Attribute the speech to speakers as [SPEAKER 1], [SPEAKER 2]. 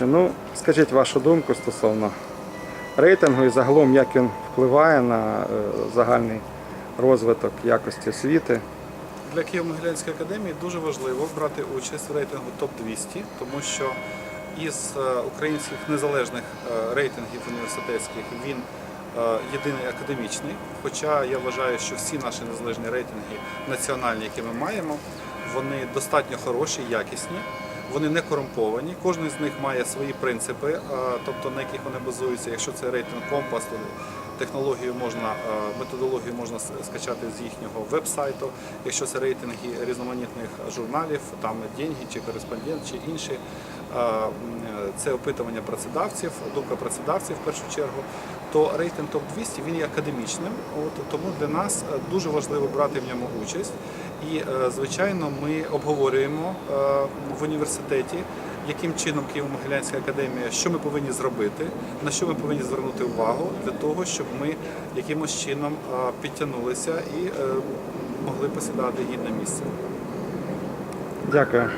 [SPEAKER 1] Ну, скажіть вашу думку стосовно рейтингу і загалом, як він впливає на е, загальний розвиток якості освіти.
[SPEAKER 2] Для Києво-Могилянської академії дуже важливо брати участь в рейтингу ТОП-200, тому що із е, українських незалежних е, рейтингів університетських він єдиний академічний. Хоча я вважаю, що всі наші незалежні рейтинги національні, які ми маємо, вони достатньо хороші, якісні. Вони не корумповані, кожен з них має свої принципи, е, тобто на яких вони базуються. Якщо це рейтинг компас, то технологію можна, е, методологію можна скачати з їхнього веб-сайту. Якщо це рейтинги різноманітних журналів, там «Деньги» чи кореспондент, чи інші, е, це опитування працедавців, думка працедавців в першу чергу, то рейтинг ТОП-200 він є академічним, от, тому для нас дуже важливо брати в ньому участь. І, е, звичайно, ми обговорюємо е, в університеті, яким чином Києво-Могилянська академія, що ми повинні зробити, на що ми повинні звернути увагу для того, щоб ми якимось чином е, підтягнулися і могли посідати гідне місце.
[SPEAKER 1] Дякую.